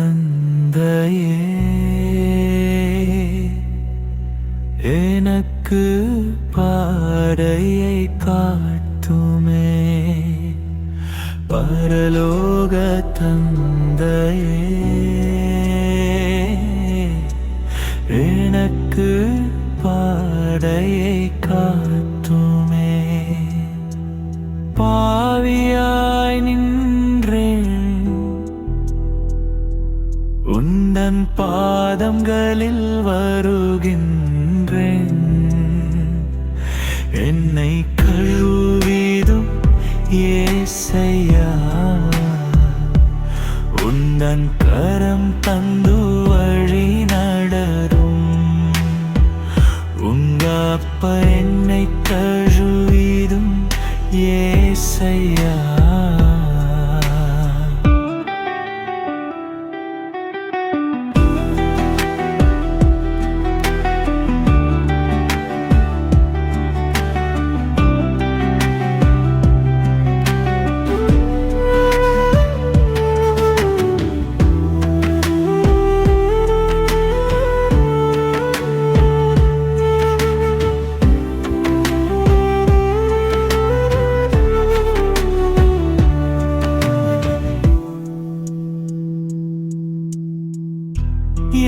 தந்தையே எனக்கு பாடையை காட்டுமே. பரலோக தந்தையே எனக்கு பாடையை காட்டுமே. பாவியா பாதங்களில் வருகின்றேன். என்னை கழுவிதும் ஏசையா. உந்தன் கரம் தந்து வழி நடரும். உங்க அப்ப என்னை கழுவிதும் ஏசையா.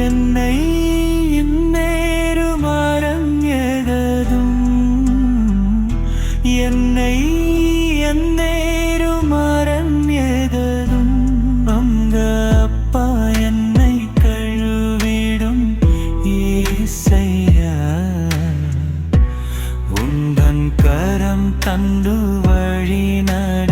என்னை இந்நேரும் அரங்கதும் என்னை എന്നേരും മറഞ്ഞതും അങ്ക അപ്പ എന്നെ കഴുവിടും ഈസയ്യ ഉന്തൻ കരം തണ്ടു വഴി നട